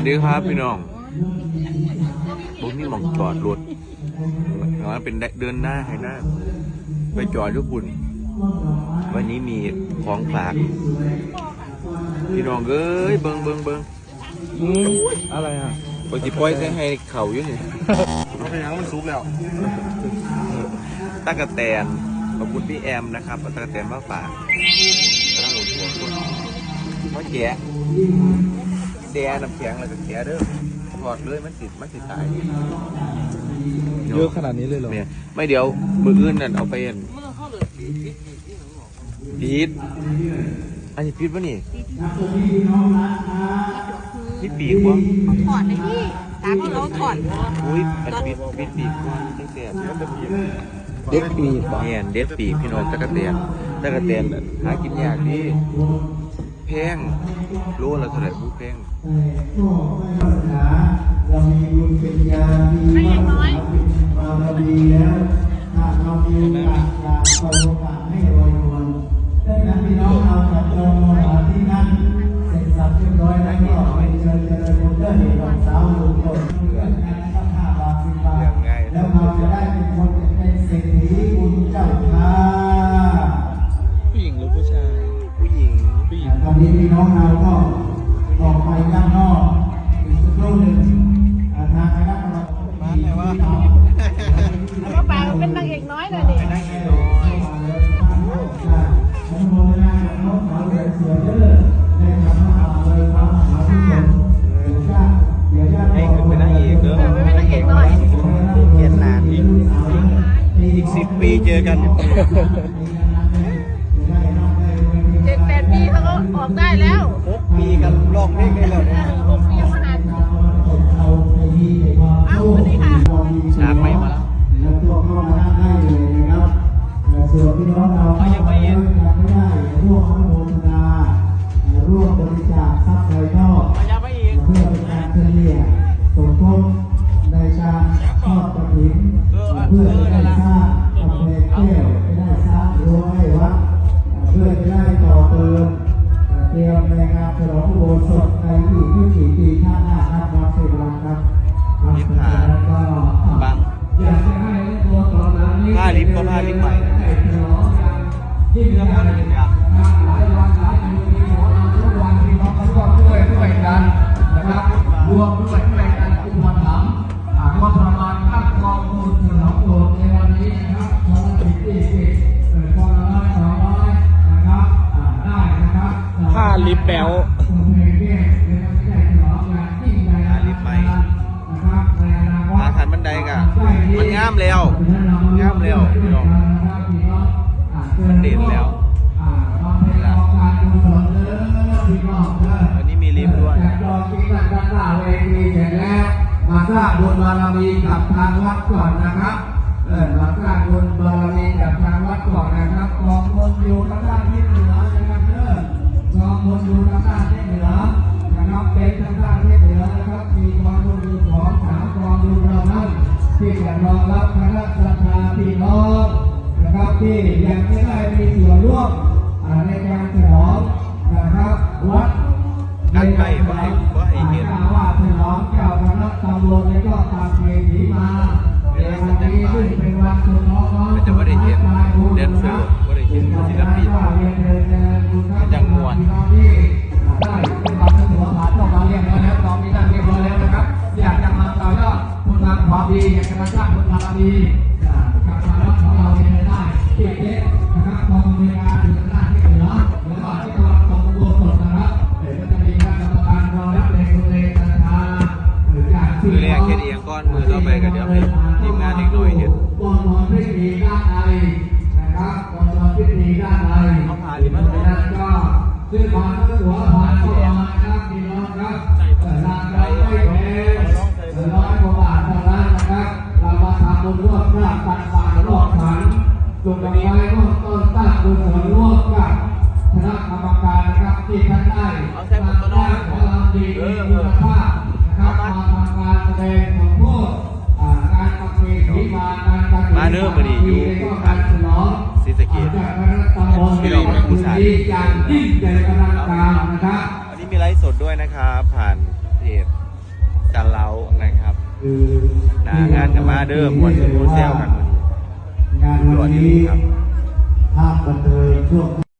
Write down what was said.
วัสดีครับพี่น้องบุมีหมองจอดรถว่าเป็นเดินหน้าให้หน้า ไปจอดทุกคุณวันนี้มีของฝาก พี่น้องเอ้ยเบิงเบิงเบิงอะไรอะปกติปล่อยใส่ให้เข่าอยู่นี่มันเป็นยังมันซุกแล้วตะกะแตนขอบคุณพี่แอมนะครับเอาตะกะแตนมาฝากกำลังอุ่นหัวคนเพราะแกะ แดนน้ำแข็งแล้วก็แกะเด้อถอดเลยมันติดมันติดตายเยอะขนาดนี้เลยเหรอเนี่ยไม่เดี๋ยวมืออื่นนั่นเอาไปอันพีดอันนี้พีดปะนี่พีดปีกวะถอดเลยพี่ตาก็เราถอดอุ้ยอันพีดพีดปีกตั้งแต่เด็กปีกบ่เนี่ยเด็ดปีกพี่น้องตะกะแตนตะกะแตนน่ะหากินยากดิแพงโลละเท่าไหร่ผู้แพงเรามีบุญเป็นยามีไม่อย่างน้อยบารมีแล้วหากเรามีโอกาสอยากขอโอกาสให้รวยรวยดังนั้นพี่น้องเราจับจองมาที่นั่นเสร็จสับเรียบร้อยแล้วก็ไปเชิญเจริญบุญเด้อเด็กสาวลุง ตอนนี้พี่น้องเราก็ออกไปด้านนอกอีกสักครู่หนึ่งทางคณะกรรมการบ้านไหนวแล้วก็ปลาเป็นนางเอกน้อยเลยดิให้ขึ้นไปนั่งเอกเด้อไม่เป็นนางเน้อยเกียนนานอีกอีกสิบปีเจอกัน ออกได้แล้วหกปีกันลองเพลงได้แล้วเอเนี่ยอหกปีมหันเอ้าสวัสดีค่ะฉากใหม่มาแล้วแล้วตัวเข้ามานั่งได้เลยนะครับเอ่อส่วนพี่น้องเราเข้ามาแล้วยังไม่ได้ร่วมอนุโมทนาร่วมบริจาคทรัพย์ภายนอกอย่าไปอีกเพื่อเป็นการเฉลี่ยสมทบในการทอดกระถิ่นเพื่อ ลิปก็ผ้าลิฟต์ใหม่นะได้ฉลองกันยิ่งใหลายวันหลายปีมีหมอลำทุกวันพี่น้องเขาก็ช่วยช่วยกันนะครับรวมด้วยช่วยกันอุปถัมภ์อ่างบประมาณตั้งกองทุนฉลงโบสถ์ในวันนี้นะครับคนละสิบยี่สิบเอ่อคนละร้อยสองร้อยนะครับได้นะครับผ้าลิปแป๋วตัว กะมันงามแล้วงามแล้วพี่น้องมันเด่นแล้ววันนี้มีลิฟต์ด้วยมาสร้างบุญบารมีกับทางวัดก่อนนะครับเออมาสร้างบุญบารมีกับทางวัดก่อนนะครับกองบุญอยู่ทางด้านทิศ ที่จะรองรับคณะสัตยาพี่น้องนะครับที่ยังไม่ได้มีส่วนร่วมในการฉลองนะครับวัดกันไว้บ่ให้บ่ให้เห็นว่าฉลองเจ้าคณะตำบลและก็ตามเพลงผีมาในวันนี้ซึ่งเป็นวันสุดท้องมันจะบ่ได้เห็นแดนเซอร์บ่ได้เห็นศิลปินยังมวน ความดีอยากจะมาสร้างคุณงามความดีอ่าการมารับของเราเนี่ยได้ที่เจ๊นะครับกองบริการอยู่ทางด้านที่เหนือแล้วก็ที่ตะวันตกตัวสดนะครับเดี๋ยวจะมีคณะกรรมการรอรับในคุณเลนทาหรือจากที่มือแรกเฮ็ดเอียงก้อนมือต่อไปก็เดี๋ยวให้ทีมงานเด็กน้อยเฮ็ดกองนอนพิธีด้านในนะครับกองนอนพิธีด้านในเอาผ้าลิมาเพราะฉะนั้นก็ซื้อผ่านตัวผ่านตัวมาครับพี่น้องครับ มการนะครับที่ท่านได้เอาใส่หมวกกันน็อกของเราดีมีคุณภาพนะครับมาทำการแสดงของพวกอ่าการประเพณีมาการการมาเด้อมื้อนี้อยู่การฉลองศรีสะเกษพี่น้องเป็นผู้ชายที่จังยิ่งใหญ่กำลังการนะครับวันนี้มีไลฟ์สดด้วยนะครับผ่านเพจคือหน้างานกับมาเด้อมวนมูแซวกันงานวันนี้ภาพบันเทิงช่วง